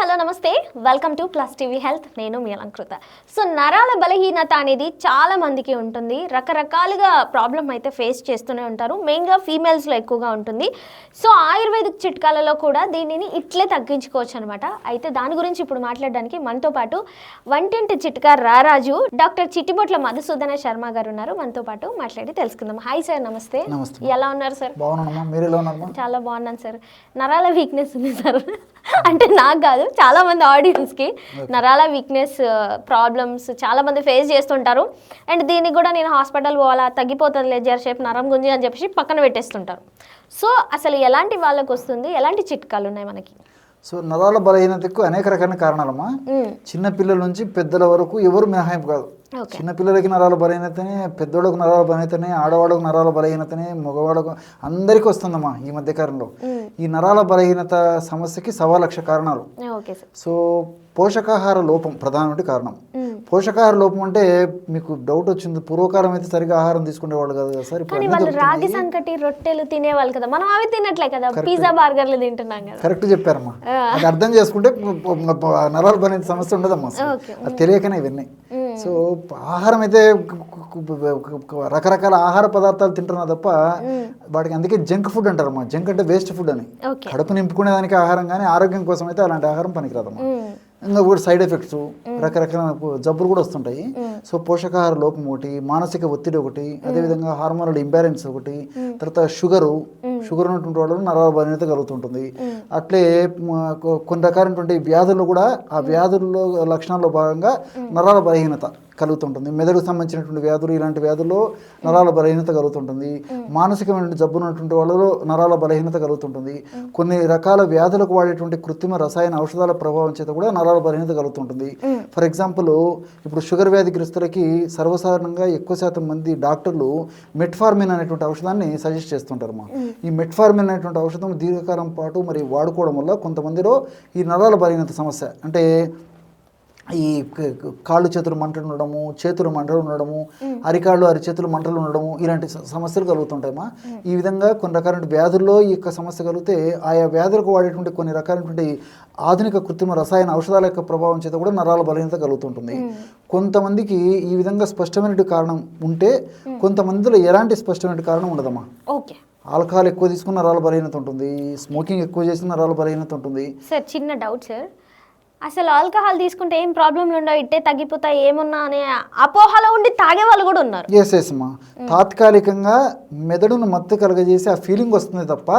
Hello నమస్తే. Welcome to plus TV health నేను మీ అలంకృత. సో నరాల బలహీనత అనేది చాలా మందికి ఉంటుంది. రకరకాలుగా ప్రాబ్లం అయితే ఫేస్ చేస్తూనే ఉంటారు. మెయిన్గా ఫీమేల్స్లో ఎక్కువగా ఉంటుంది. సో ఆయుర్వేదిక్ చిట్కాలలో కూడా దీనిని ఇట్లే తగ్గించుకోవచ్చు అనమాట అయితే దాని గురించి ఇప్పుడు మాట్లాడడానికి మనతో పాటు వంటింటి చిట్కా రారాజు డాక్టర్ చిట్టిబొట్ల మధుసూదన శర్మ గారు ఉన్నారు. మనతో పాటు మాట్లాడి తెలుసుకుందాం. హాయ్ సార్ నమస్తే. ఎలా ఉన్నారు సార్ చాలా బాగున్నాను సార్ నరాల వీక్నెస్ ఉంది సార్ అంటే నాకు కాదు చాలా మంది ఆడియన్స్కి నరాల వీక్నెస్ ప్రాబ్లమ్స్ చాలా మంది ఫేస్ చేస్తుంటారు. అండ్ దీనికి కూడా నేను హాస్పిటల్ పోవాలా తగ్గిపోతుంది జరసేపు నరం గుంజి అని చెప్పేసి పక్కన పెట్టేస్తుంటారు. సో అసలు ఎలాంటి వాళ్ళకి వస్తుంది? ఎలాంటి చిట్కాలు ఉన్నాయి మనకి? సో నరాల బలహీనతకు అనేక రకాల కారణాలమ్మా. మ్మ్. చిన్న పిల్లల నుంచి పెద్దల వరకు ఎవరు మినహాయింపు కాదు. చిన్న పిల్లలకి నరాల బలహీనతనే పెద్దోళ్ళకు నరాల బలహీనతనే ఆడవాళ్ళకు నరాల బలహీనతనే మగవాళ్ళకు అందరికీ వస్తుందమ్మా ఈ మధ్య కాలంలో. ఈ నరాల బలహీనత సమస్యకి సవా లక్ష కారణాలు సో పోషకాహార లోపం ప్రధానమైన కారణం. పోషకాహార లోపం అంటే మీకు డౌట్ వచ్చింది పూర్వకాలం అయితే సరిగా ఆహారం తీసుకునేవాళ్ళు కాదు కదా సార్ ఇప్పుడు వాళ్ళు. రాగి సంకటి రొట్టెలు తినేవాళ్ళు కదా మనం అవి తినట్లే కదా పిజ్జా బర్గర్లు తింటున్నాం కదా. కరెక్ట్ చెప్పారమ్మా. అది అర్థం చేసుకుంటే నరాల పని సమస్య ఉండదమ్మా. అది తెలియకనే ఇవన్నీ. సో ఆహారం అయితే రకరకాల ఆహార పదార్థాలు తింటున్నా తప్ప వాటికి అందుకే జంక్ ఫుడ్ అంటారమ్మా. జంక్ అంటే వేస్ట్ ఫుడ్ అని. కడుపు నింపుకునేదానికి ఆహారం కానీ ఆరోగ్యం కోసం అయితే అలాంటి ఆహారం పనికిరాదమ్మా. మ్మ్. ఇంకా కూడా సైడ్ ఎఫెక్ట్స్ రకరకాల జబ్బులు కూడా వస్తుంటాయి. సో పోషకాహార లోపం ఒకటి మానసిక ఒత్తిడి ఒకటి అదేవిధంగా హార్మోనల్ ఇంబ్యాలెన్స్ ఒకటి తర్వాత షుగరు షుగర్ ఉన్నటువంటి వాళ్ళు నరాల బలహీనత కలుగుతుంటుంది. అట్లే కొన్ని రకాలైనటువంటి వ్యాధులు కూడా ఆ వ్యాధుల్లో లక్షణాల్లో భాగంగా నరాల బలహీనత. కలుగుతుంటుంది. మెదడుకు సంబంధించినటువంటి వ్యాధులు ఇలాంటి వ్యాధుల్లో నరాల బలహీనత కలుగుతుంటుంది. మానసికమైన జబ్బు ఉన్నటువంటి వాళ్ళలో నరాల బలహీనత కలుగుతుంటుంది. కొన్ని రకాల వ్యాధులకు వాడేటువంటి కృత్రిమ రసాయన ఔషధాల ప్రభావం చేత కూడా నరాల బలహీనత కలుగుతుంటుంది. ఫర్ ఎగ్జాంపుల్ ఇప్పుడు షుగర్ వ్యాధిగ్రస్తులకి సర్వసాధారణంగా ఎక్కువ శాతం మంది డాక్టర్లు మెట్ఫార్మిన్ అనేటువంటి ఔషధాన్ని సజెస్ట్ చేస్తుంటారు మా. ఈ మెట్ఫార్మిన్ అనేటువంటి ఔషధం దీర్ఘకాలం పాటు మరి వాడుకోవడం వల్ల కొంతమందిలో ఈ నరాల బలహీనత సమస్య. అంటే ఈ కాళ్ళు చేతులు మంటలు ఉండడము చేతులు మంటలు ఉండడము అరికాళ్ళు అరిచేతులు మంటలు ఉండడము ఇలాంటి సమస్యలు కలుగుతుంటాయమ్మా. ఈ విధంగా కొన్ని రకాల వ్యాధుల్లో ఈ యొక్క సమస్య కలిగితే ఆయా వ్యాధులకు వాడేటువంటి కొన్ని రకాలైనటువంటి ఆధునిక కృత్రిమ రసాయన ఔషధాల యొక్క ప్రభావం చేత కూడా నరాల బలహీనత కలుగుతుంటుంది. కొంతమందికి ఈ విధంగా స్పష్టమైన కారణం ఉంటే కొంతమందిలో ఎలాంటి స్పష్టమైన కారణం ఉండదమ్మా. ఓకే. ఆల్కహాల్ ఎక్కువ తీసుకున్న నరాల బలహీనత ఉంటుంది స్మోకింగ్ ఎక్కువ చేసిన నరాల బలహీనత ఉంటుంది. సార్ చిన్న డౌట్ సార్. అసలు ఆల్కహాల్ తీసుకుంటే ఏం ప్రాబ్లంలు ఉండవు ఇట్టే తగ్గిపోతాయి ఏమున్నా అనే అపోహలో ఉండి తాగే వాళ్ళు కూడా ఉన్నారు. ఎస్ ఎస్ అమ్మా తాత్కాలికంగా మెదడును మత్తు కలగజేసి ఆ ఫీలింగ్ వస్తుంది తప్ప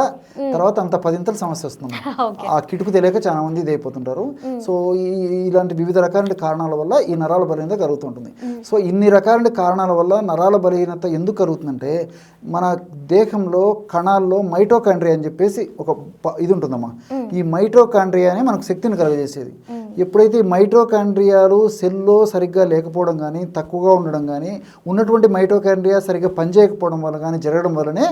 తర్వాత అంత పదింతల సమస్య వస్తుంది ఆ కిటుకు తెలియక చాలా మంది ఇది అయిపోతుంటారు. సో ఈ ఇలాంటి వివిధ రకాల కారణాల వల్ల ఈ నరాల బలహీనత కలుగుతుంటుంది సో ఇన్ని రకాల కారణాల వల్ల నరాల బలహీనత ఎందుకు కలుగుతుందంటే మన దేహంలో కణాల్లో మైటోకాండ్రియా అని చెప్పేసి ఒక ఇది ఉంటుందమ్మా. ఈ మైటోకాండ్రియానే మనకు శక్తిని కలుగజేసేది. Mm. ఎప్పుడైతే ఈ మైటోకాండ్రియాలు సెల్లో సరిగ్గా లేకపోవడం కానీ తక్కువగా ఉండడం కానీ ఉన్నటువంటి మైటోకాండ్రియా సరిగ్గా పనిచేయకపోవడం వల్ల కానీ జరగడం వల్లనే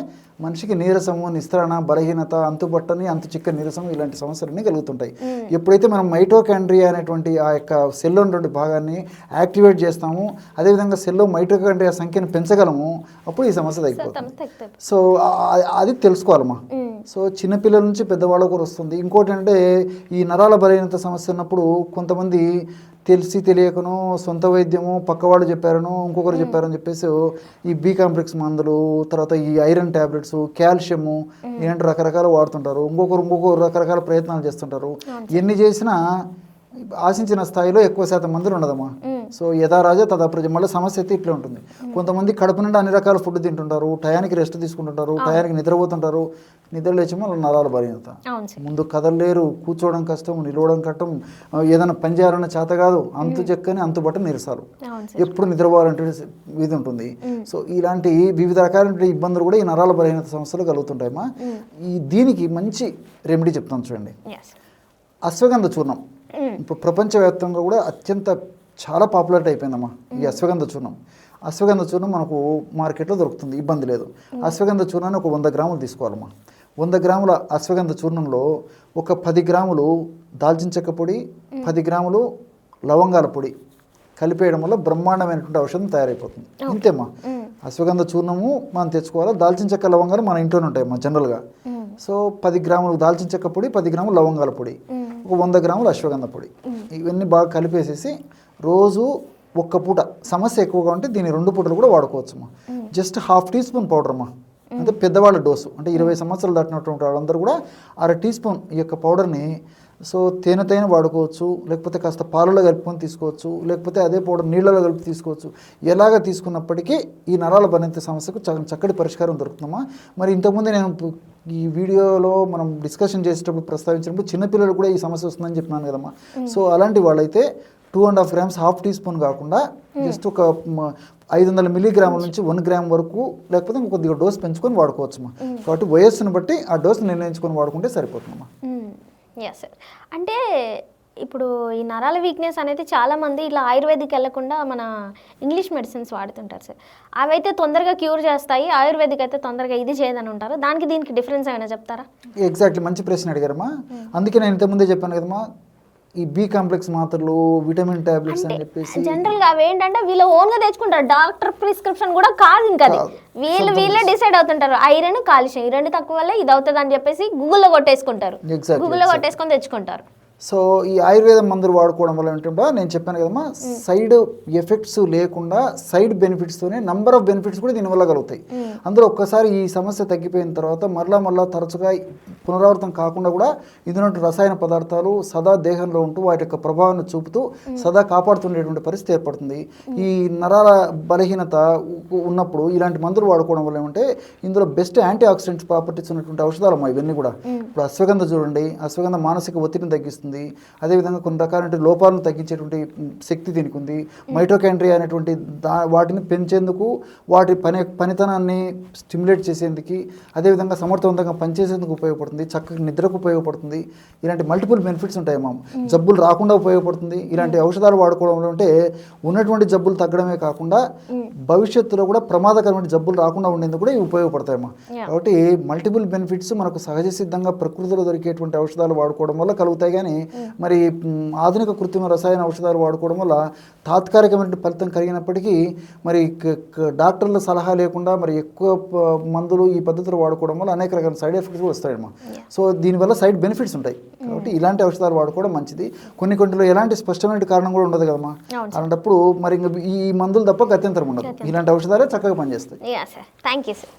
మనిషికి నీరసము నిస్త్రణ బలహీనత అంతుబట్టని అంతు చిక్క నీరసం ఇలాంటి సమస్యలన్నీ కలుగుతుంటాయి. ఎప్పుడైతే మనం మైటోకాండ్రియా అనేటువంటి ఆ యొక్క సెల్లో ఉన్నటువంటి భాగాన్ని యాక్టివేట్ చేస్తాము అదేవిధంగా సెల్లో మైటోకాండ్రియా సంఖ్యను పెంచగలము అప్పుడు ఈ సమస్య తగ్గిపోతుంది. సో అది తెలుసుకోవాలమ్మా. సో చిన్నపిల్లల నుంచి పెద్దవాళ్ళకు కూడా వస్తుంది. ఇంకోటి అంటే ఈ నరాల బలహీనత సమస్య ఉన్నప్పుడు కొంతమంది తెలిసి తెలియకనో సొంత వైద్యము పక్కవాళ్ళు చెప్పారనో ఇంకొకరు చెప్పారని చెప్పేసి ఈ బీ కాంప్లెక్స్ మందులు తర్వాత ఈ ఐరన్ ట్యాబ్లెట్స్ కాల్షియము ఇలాంటి రకరకాలు వాడుతుంటారు. ఇంకొకరు ఇంకొకరు రకరకాల ప్రయత్నాలు చేస్తుంటారు. ఎన్ని చేసినా ఆశించిన స్థాయిలో ఎక్కువ శాతం మందులు ఉండదమ్మా. సో యథా రాజా తదా ప్రజ మళ్ళీ సమస్య అయితే ఇట్లే ఉంటుంది. కొంతమంది కడుపు నుండి అన్ని రకాల ఫుడ్ తింటుంటారు టయానికి రెస్ట్ తీసుకుంటుంటారు టయానికి నిద్రపోతుంటారు నిద్ర లేచి మళ్ళీ నరాల సార్. ముందు కదలలేరు కూర్చోవడం కష్టం నిలవడం కష్టం ఏదైనా పని చేయాలన్న చేత కాదు అంతు చెక్కని అంతు బట్ట నిరసాలు ఎప్పుడు నిద్రపోవాలంటే ఇది ఉంటుంది. సో ఇలాంటి వివిధ రకాలైన ఇబ్బందులు కూడా ఈ నరాల బలహీనత సమస్యలు కలుగుతుంటాయమ్మా ఈ దీనికి మంచి రెమెడీ చెప్తాను చూడండి. అశ్వగంధ చూర్ణం. ఇప్పుడు ప్రపంచవ్యాప్తంగా కూడా అత్యంత చాలా పాపులర్ అయిపోయిందమ్మా. ఈ అశ్వగంధ చూర్ణం. అశ్వగంధ చూర్ణం మనకు మార్కెట్లో దొరుకుతుంది ఇబ్బంది లేదు. అశ్వగంధ చూర్ణాన్ని ఒక వంద గ్రాములు తీసుకోవాలమ్మా. వంద గ్రాముల అశ్వగంధ చూర్ణంలో ఒక పది గ్రాములు దాల్చిన చెక్క పొడి పది గ్రాములు లవంగాల పొడి కలిపేయడం వల్ల బ్రహ్మాండమైనటువంటి ఔషధం తయారైపోతుంది. ఇంతేమ్మా. అశ్వగంధ చూర్ణము మనం తెచ్చుకోవాలి? దాల్చిన చెక్క లవంగాలు మన ఇంట్లోనే ఉంటాయి మా జనరల్గా సో పది గ్రాములు దాల్చిన చెక్క పొడి పది గ్రాములు లవంగాల పొడి ఒక వంద గ్రాములు అశ్వగంధ పొడి. ఇవన్నీ బాగా కలిపేసేసి రోజు ఒక్క పూట. సమస్య ఎక్కువగా ఉంటే దీన్ని రెండు పూటలు కూడా వాడుకోవచ్చు అమ్మా just half teaspoon powder అమ్మా అంటే పెద్దవాళ్ళ డోసు. అంటే ఇరవై సంవత్సరాలు దాటినటువంటి వాళ్ళందరూ కూడా అర టీ స్పూన్ ఈ యొక్క పౌడర్ని సో తేనెతైన వాడుకోవచ్చు లేకపోతే కాస్త పాలలో కలుపుకొని తీసుకోవచ్చు లేకపోతే అదే పౌడర్ నీళ్ళలో కలిపి తీసుకోవచ్చు. ఎలాగ తీసుకున్నప్పటికీ ఈ నరాల బలహీనత సమస్యకు చక్కటి పరిష్కారం దొరుకుతుందమ్మా. మరి ఇంతకుముందే నేను ఈ వీడియోలో మనం డిస్కషన్ చేసేటప్పుడు ప్రస్తావించినప్పుడు చిన్నపిల్లలు కూడా ఈ సమస్య వస్తుందని చెప్పినాను కదమ్మా. సో అలాంటి వాళ్ళైతే two and half grams half teaspoon కాకుండా జస్ట్ ఒక మ- ఐదు వందల మిల్లీగ్రాముల నుంచి వన్ గ్రామ్ వరకు లేకపోతే కొద్దిగా డోస్ పెంచుకొని వాడుకోవచ్చమ్మా కాబట్టి వయస్సును బట్టి ఆ డోస్ నిర్ణయించుకొని వాడుకుంటే సరిపోతుందమ్మా. ఎస్ సార్ అంటే ఇప్పుడు ఈ నరాల వీక్నెస్ అనేది చాలా మంది ఇలా ఆయుర్వేదిక్ వెళ్ళకుండా మన ఇంగ్లీష్ మెడిసిన్స్ వాడుతుంటారు సార్ అవైతే తొందరగా క్యూర్ చేస్తాయి ఆయుర్వేదిక్ అయితే తొందరగా ఇది చేయదని ఉంటారు. దానికి దీనికి డిఫరెన్స్ ఏమైనా చెప్తారా? ఎగ్జాక్ట్లీ మంచి ప్రశ్న అడిగారమ్మా. అందుకే నేను ఇంతకుముందే చెప్పాను కదమ్మా ఈ బి కాంప్లెక్స్ మాత్రలు విటమిన్ టాబ్లెట్స్ అని చెప్పేసి జనరల్గా అవి ఏంటంటే వీళ్ళు ఓన్గా తెచ్చుకుంటారు. డాక్టర్ ప్రిస్క్రిప్షన్ కూడా కాదు ఇంకా అది. వీళ్ళు వీళ్ళే డిసైడ్ అవుతుంటారు. ఐరన్ కాల్షియం ఈ రెండు తక్కువ వల్ల ఇది అవుతుంది అని చెప్పేసి గూగుల్లో కొట్టేసుకుంటారు. గూగుల్లో కొట్టేసుకొని తెచ్చుకుంటారు. సో ఈ ఆయుర్వేదం మందులు వాడుకోవడం వల్ల ఏంటంటే నేను చెప్పాను కదమ్మా సైడ్ ఎఫెక్ట్స్ లేకుండా సైడ్ బెనిఫిట్స్తోనే నంబర్ ఆఫ్ బెనిఫిట్స్ కూడా దీనివల్ల కలుగుతాయి. అందులో ఒక్కసారి ఈ సమస్య తగ్గిపోయిన తర్వాత మరలా మరలా తరచుగా పునరావృతం కాకుండా కూడా ఇందులో రసాయన పదార్థాలు సదా దేహంలో ఉంటూ వాటి యొక్క ప్రభావాన్ని చూపుతూ సదా కాపాడుతుండేటువంటి పరిస్థితి ఏర్పడుతుంది. ఈ నరాల బలహీనత ఉన్నప్పుడు ఇలాంటి మందులు వాడుకోవడం వల్ల ఏమంటే ఇందులో బెస్ట్ యాంటీ ఆక్సిడెంట్స్ ప్రాపర్టీస్ ఉన్నటువంటి ఔషధాలు అమ్మా ఇవన్నీ కూడా. ఇప్పుడు అశ్వగంధ చూడండి అశ్వగంధ మానసిక ఒత్తిడిని తగ్గిస్తుంది. అదేవిధంగా కొన్ని రకాలైన లోపాలను తగ్గించేటువంటి శక్తి దీనికి ఉంది. మైటోకాండ్రియా అనేటువంటి దా వాటిని పెంచేందుకు వాటి పని పనితనాన్ని స్టిమ్యులేట్ చేసేందుకు అదేవిధంగా సమర్థవంతంగా పనిచేసేందుకు ఉపయోగపడుతుంది. చక్కగా నిద్రకు ఉపయోగపడుతుంది. ఇలాంటి మల్టిపుల్ బెనిఫిట్స్ ఉంటాయి మా జబ్బులు రాకుండా ఉపయోగపడుతుంది. ఇలాంటి ఔషధాలు వాడుకోవడం వల్ల అంటే ఉన్నటువంటి జబ్బులు తగ్గడమే కాకుండా భవిష్యత్తులో కూడా ప్రమాదకరమైన జబ్బులు రాకుండా ఉండేందుకు కూడా ఇవి ఉపయోగపడతాయమ్మా. కాబట్టి మల్టిపుల్ బెనిఫిట్స్ మనకు సహజ సిద్ధంగా ప్రకృతిలో దొరికేటువంటి ఔషధాలు వాడుకోవడం వల్ల కలుగుతాయి. కానీ మరి ఆధునిక కృత్రిమ రసాయన ఔషధాలు వాడుకోవడం వల్ల తాత్కాలికమైన ఫలితం కలిగినప్పటికీ మరి డాక్టర్ల సలహా లేకుండా మరి ఎక్కువ మందులు ఈ పద్ధతులు వాడుకోవడం వల్ల అనేక రకాల సైడ్ ఎఫెక్ట్స్ కూడా వస్తాయమ్మా. సో దీనివల్ల సైడ్ బెనిఫిట్స్ ఉంటాయి. కాబట్టి ఇలాంటి ఔషధాలు వాడుకోవడం మంచిది. కొన్ని కొన్నిలో ఎలాంటి స్పష్టమైన కారణం కూడా ఉండదు కదమ్మా. అలాంటప్పుడు మరి ఇంక ఈ మందులు తప్ప గత్యంతరం ఉండదు. ఇలాంటి ఔషధాలే చక్కగా పనిచేస్తాయి. Thank you sir